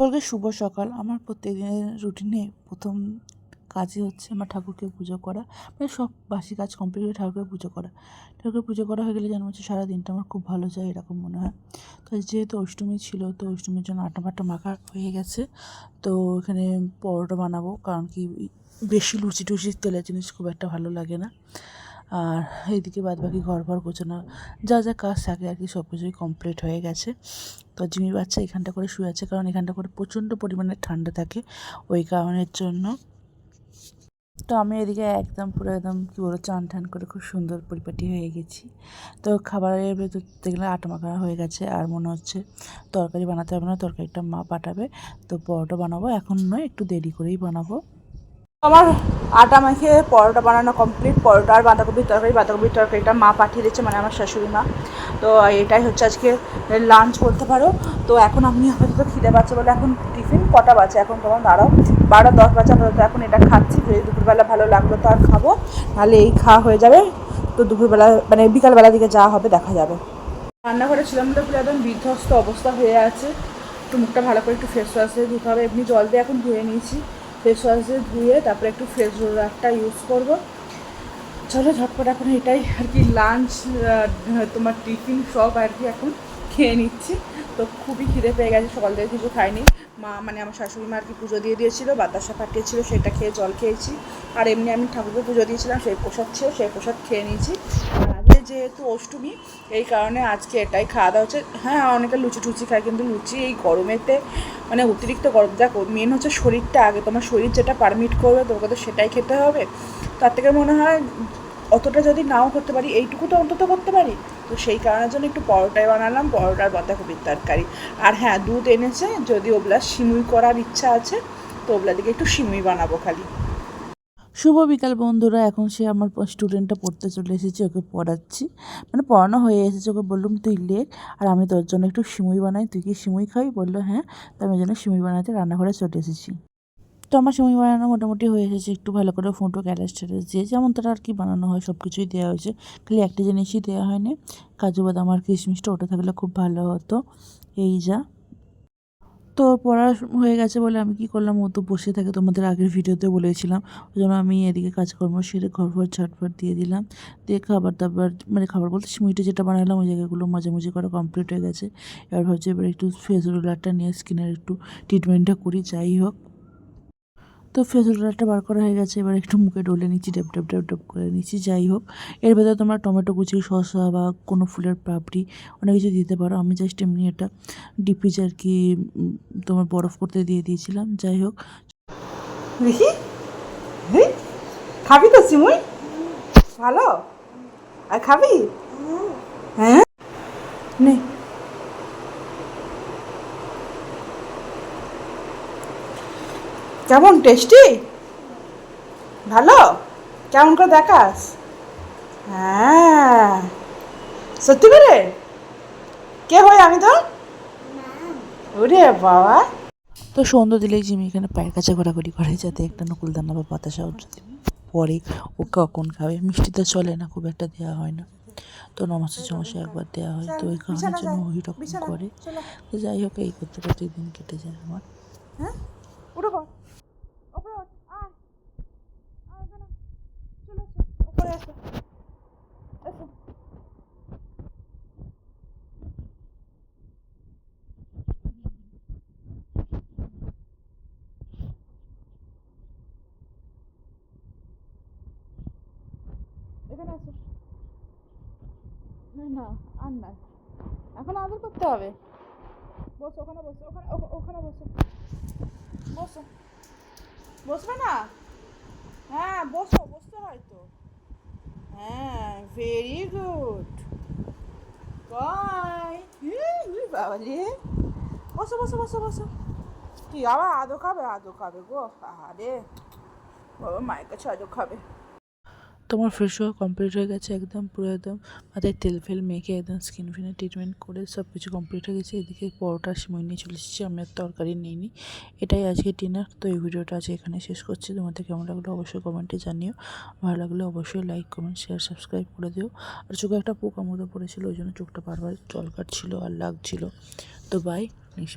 সকলকে শুভ সকাল। আমার প্রত্যেকদিনের রুটিনে প্রথম কাজই হচ্ছে আমার ঠাকুরকে পুজো করা। মানে সব বাসি কাজ কমপ্লিট করে ঠাকুরকে পুজো করা। ঠাকুরকে পুজো করা হয়ে গেলে যেন হচ্ছে সারা দিনটা আমার খুব ভালো যায় এরকম মনে হয়। তো যেহেতু অষ্টমী ছিল, তো অষ্টমীর জন্য আটা ফাটা মাখা হয়ে গেছে। তো এখানে পরোটা বানাবো, কারণ কি বেশি লুচি টুচি তেলের জিনিস খুব একটা ভালো লাগে না। আর এইদিকে বাদ বাকি ঘর ঘর গোছানো, যা যা কাজ থাকে আর কি, সব কিছুই কমপ্লিট হয়ে গেছে। তো জিমি বাচ্চা এখানটা করে শুয়ে আছে, কারণ এখানটা করে প্রচণ্ড পরিমাণে ঠান্ডা থাকে ওই কারণের জন্য। তো আমি এদিকে একদম পুরো একদম কী বলব, চান টান করে খুব সুন্দর পরিপাটি হয়ে গেছি। তো খাবারের ভেতর দেখলে আটা মাখা হয়ে গেছে, আর মনে হচ্ছে তরকারি বানাতে হবে না, তরকারিটা মা পাঠাবে। তো পরোটা বানাবো, এখন নয়, একটু দেরি করেই বানাবো। আমার আটা মাখিয়ে পরোটা বানানো কমপ্লিট পরোটা আর বাঁধাকপির তরকারি। বাঁধাকপির তরকারিটা মা পাঠিয়ে দিচ্ছে মানে আমার শাশুড়ি মা। তো এটাই হচ্ছে আজকে লাঞ্চ বলতে পারো। তো এখন আমি আপাতত খিদে পাচ্ছে বলে এখন টিফিন কটা বাজে? এখন তোমার দাঁড়াও বারো দশ বাজে, আপাতত এখন এটা খাচ্ছি। যদি দুপুরবেলা ভালো লাগল তো আর খাব, নাহলে এই খাওয়া হয়ে যাবে। তো দুপুরবেলা মানে বিকালবেলা দিকে যা হবে দেখা যাবে। রান্নাঘরে ছিলাম তো পুরো একদম বিধ্বস্ত অবস্থা হয়ে আছে। একটু মুখটা ভালো করে একটু ফেস ওয়াশ দিয়ে ধুতে হবে। এমনি জল দিয়ে এখন ধুয়ে নিয়েছি। ফেস ওয়াশ দিয়ে ধুয়ে তারপরে একটু ফেস রোলারটা ইউজ করব। চলো, ঝটপট এখন এটাই আর কি লাঞ্চ তোমার টিফিন সব আর কি এখন খেয়ে নিচ্ছি। তো খুবই খিদে পেয়ে গেছে, সকাল থেকে কিছু খাইনি। মা মানে আমার শাশুড়ি মা আর কি পুজো দিয়ে দিয়েছিলো, বাতাসা পাঠিয়েছিল, সেটা খেয়ে জল খেয়েছি। আর এমনি আমি ঠাকুরকে পুজো দিয়েছিলাম, সেই প্রসাদ ছিল, সেই প্রসাদ খেয়ে নিয়েছি। যেহেতু অষ্টমী, এই কারণে আজকে এটাই খাওয়া দাওয়া হচ্ছে। হ্যাঁ অনেকে লুচি টুচি খায়, কিন্তু লুচি এই গরমেতে মানে অতিরিক্ত গরম। দেখো মেন হচ্ছে শরীরটা আগে, তোমার শরীর যেটা পারমিট করবে, তোমাকে তো সেটাই খেতে হবে। তার থেকে মনে হয় অতটা যদি নাও করতে পারি, এইটুকু তো অন্তত করতে পারি। তো সেই কারণের জন্য একটু পরোটাই বানালাম, পরোটার বাঁধাকপির তরকারি। আর হ্যাঁ দুধ এনেছে যদি ওগুলা সিমুই করার ইচ্ছা আছে, তো ওগুলা দিকে একটু সিমুই বানাবো খালি। শুভ বিকাল বন্ধুরা, এখন সে আমার স্টুডেন্টটা পড়তে চলে এসেছে, ওকে পড়াচ্ছি। মানে পড়ানো হয়ে এসেছে, ওকে বললাম, তুই লেখ। আর আমি তোর জন্য একটু সিমুই বানাই। তুই কি সিমুই খাবি? বলল হ্যাঁ। তো আমি জন্য সিমুই বানাতে রান্নাঘরে চলে এসেছি। তো আমার সিমুই বানানো মোটামুটি হয়ে এসেছে, একটু ভালো করে ফুটো গ্যালাস ট্যালাস দিয়ে। যেমন তারা আর কি বানানো হয় সব কিছুই দেওয়া হয়েছে। খালি একটা জিনিসই দেওয়া হয়নি। কাজু বাদাম আর কিশমিশটা ওটা থাকলে খুব ভালো হতো। এই যা। তো পড়া হয়ে গেছে বলে আমি কি করলাম? ও তো বসে থাকে তোমাদের আগের ভিডিওতে বলেছিলাম। ওই জন্য আমি এদিকে কাজকর্ম সেরে ঘর ঘর ঝটফট দিয়ে দিলাম। দিয়ে খাবার দাবার মানে খাবার বলতে সিমিটে যেটা বানালাম, ওই জায়গাগুলো মাঝামাঝি করা কমপ্লিট হয়ে গেছে। এবার ভাবছি এবার একটু ফেস রোলারটা নিয়ে স্কিনের একটু ট্রিটমেন্টটা করি, যাই হোক। তো ফেস রোলারটা বার করা হয়ে গেছে এবার একটু মুখে ডলে নিচ্ছি ডেপ ডেপ ডেপ ডেপ করে নিচ্ছি যাই হোক। এর ভেতরে তোমরা টমেটো কুচি শসা বা কোনো ফুলের পাপড়ি অনেক কিছু দিতে পারো। আমি জাস্ট এমনি এটা ডিপিজ আর কি তোমার বরফ করতে দিয়ে দিয়েছিলাম যাই হোক। দেখি খাবি তো সিমুই? ভালো? আর খাবি? হ্যাঁ? নে। কেমন টেস্টি? ভালো? কেমন করে দেখাস? হ্যাঁ। সত্যি করে? কে হয় আমি তো? ওরে বাবা। তো সন্ধ্যা দিলেই জিমি এখানে পায়ের কাছে ঘোরাঘুরি করে যাতে একটা নকুলদানা বা বাতাসা পরে ও কখন খাবে। মিষ্টি তো চলে না খুব একটা দেওয়া হয় না। তো নমাসে চমাসে একবার দেওয়া হয় তো ওই কারণের জন্য ওই রকম করে। তো যাই হোক এই করতে করতে দিন কেটে যায় আমার। হ্যাঁ? এখানে আসো না না, আর না। এখন আদর করতে হবে। বসো, ওখানে বসো, ওখানে ওখানে বসো। বসো, বসবে না? হ্যাঁ বসো, বসতে হয় তো। হ্যাঁ ভেরি গুড বাই বাবা রে বসো বসো বসো বসো। কি আবার আদো খাবে আদো খাবে গো। আরে, বাবা মায়ের কাছে আদো খাবে। তোমার ফ্রেশ হওয়া কমপ্লিট হয়ে গেছে, একদম পুরো একদম মাথায় তেল ফেল মেখে একদম স্কিন ফিনে ট্রিটমেন্ট করে সব কিছু কমপ্লিট হয়ে গেছে। এদিকে পরোটা সময় নিয়ে চলে এসেছি, আমি আর তরকারি নিইনি। এটাই আজকে ডিনার তো এই ভিডিওটা আজকে এখানে শেষ করছি। তোমাদের কেমন লাগল অবশ্যই কমেন্টে জানিও। ভালো লাগলে অবশ্যই লাইক কমেন্ট শেয়ার সাবস্ক্রাইব করে দিও। আর চোখে একটা পোকা মতো পড়েছিল, ওই জন্য চোখটা বারবার জল কাটছিল আর লাগছিল। তো বাই নেক্সট